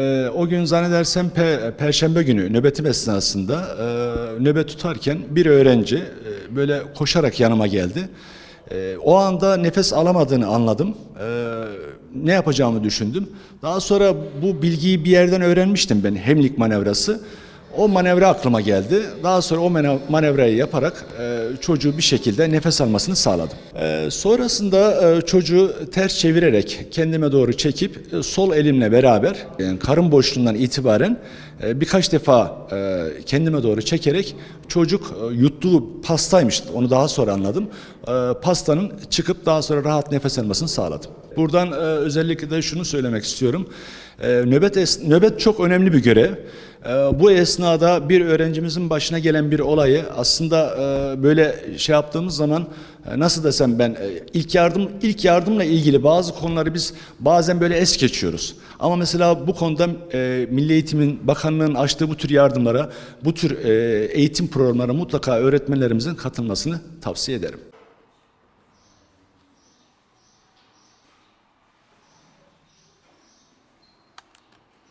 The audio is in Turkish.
Ee, o gün zannedersem pe- Perşembe günü nöbetim esnasında e, nöbet tutarken bir öğrenci e, böyle koşarak yanıma geldi. E, o anda nefes alamadığını anladım. E, ne yapacağımı düşündüm. Daha sonra bu bilgiyi bir yerden öğrenmiştim ben hemlik manevrası. O manevra aklıma geldi. Daha sonra o mane- manevrayı yaparak e, çocuğu bir şekilde nefes almasını sağladım. E, sonrasında e, çocuğu ters çevirerek kendime doğru çekip sol elimle beraber karın boşluğundan itibaren birkaç defa kendime doğru çekerek çocuk yuttuğu pastaymış. Onu daha sonra anladım. Pastanın çıkıp daha sonra rahat nefes almasını sağladım. Buradan özellikle de şunu söylemek istiyorum. Nöbet nöbet çok önemli bir görev. E, bu esnada bir öğrencimizin başına gelen bir olayı aslında e, böyle şey yaptığımız zaman e, nasıl desem ben e, ilk yardım ilk yardımla ilgili bazı konuları biz bazen böyle es geçiyoruz. Ama mesela bu konuda Milli Eğitim'in Bakanlığı'nın açtığı bu tür yardımlara, bu tür eğitim programlara mutlaka öğretmenlerimizin katılmasını tavsiye ederim.